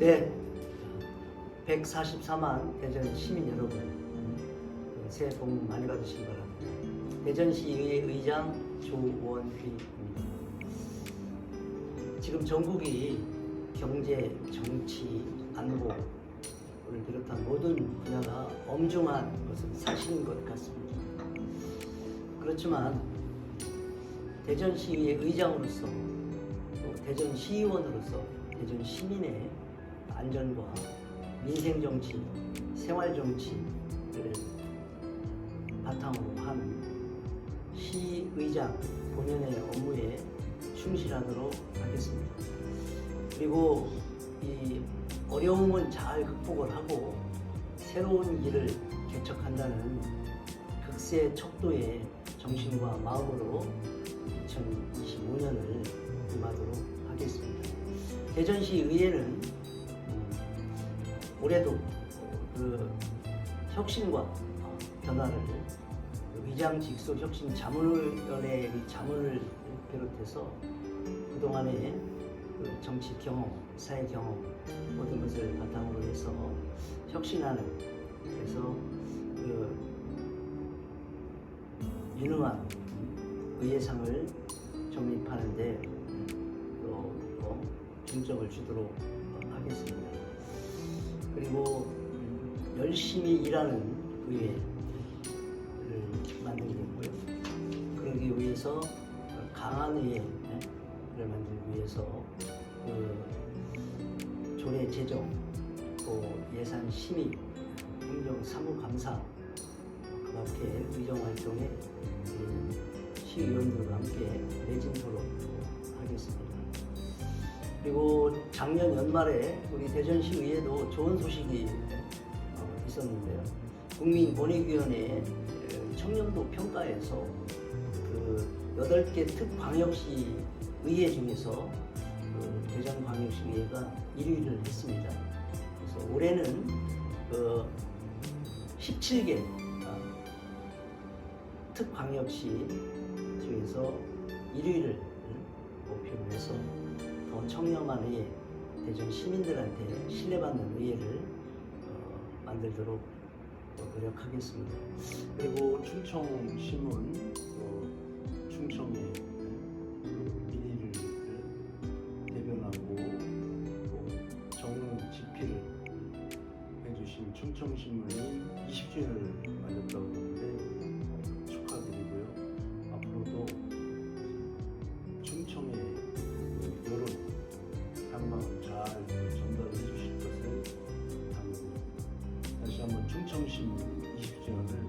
네, 144만 대전 시민 여러분 네, 새해 복 많이 받으시기 바랍니다. 대전시의회 의장 조원휘입니다. 지금 전국이 경제, 정치, 안보를 비롯한 모든 분야가 엄중한 것은 사실인 것 같습니다. 그렇지만 대전시의회 의장으로서 또 대전시의원으로서 대전 시민의 안전과 민생 정치, 생활 정치를 바탕으로 한 시의장 본연의 업무에 충실하도록 하겠습니다. 그리고 이 어려움은 잘 극복을 하고 새로운 길을 개척한다는 극세 척도의 정신과 마음으로 2025년을 임하도록 하겠습니다. 대전시 의회는 음, 올해도 그 혁신과 어, 변화를 그 의장 직속 혁신 자문위원회의 자문을 비롯해서 그동안의 그 정치 경험, 사회 경험 모든 것을 바탕으로 해서 혁신하는 그래서 그 유능한 의회상을 정립하는데 또, 또 중점을 주도록 하겠습니다. 그리고 음, 열심히 일하는 의회를 만들게 됐고요. 그러기 위해서 강한 의회를 만들기 위해서 그 조례 제정, 또 예산 심의, 행정 사무감사, 그 밖에 의정 활동에 우리 시의원들과 함께 매진토록 하겠습니다. 그리고 작년 연말에 우리 대전시의회도 좋은 소식이 어, 있었는데요. 국민권익위원회 어, 청년도 평가에서 그 8개 특광역시 의회 중에서 그 대전광역시 의회가 1위를 했습니다. 그래서 올해는 그 17개 특광역시 중에서 1위를 목표로 해서 더 청렴한 의회, 대전 시민들한테 신뢰받는 의회를 어, 만들도록 어, 노력하겠습니다. 그리고 충청 신문 또 충청의 그 민의를 대변하고 또 정론 집필을 해주신 충청 신문이 20주년을 다시 한번 충청신문 20주년을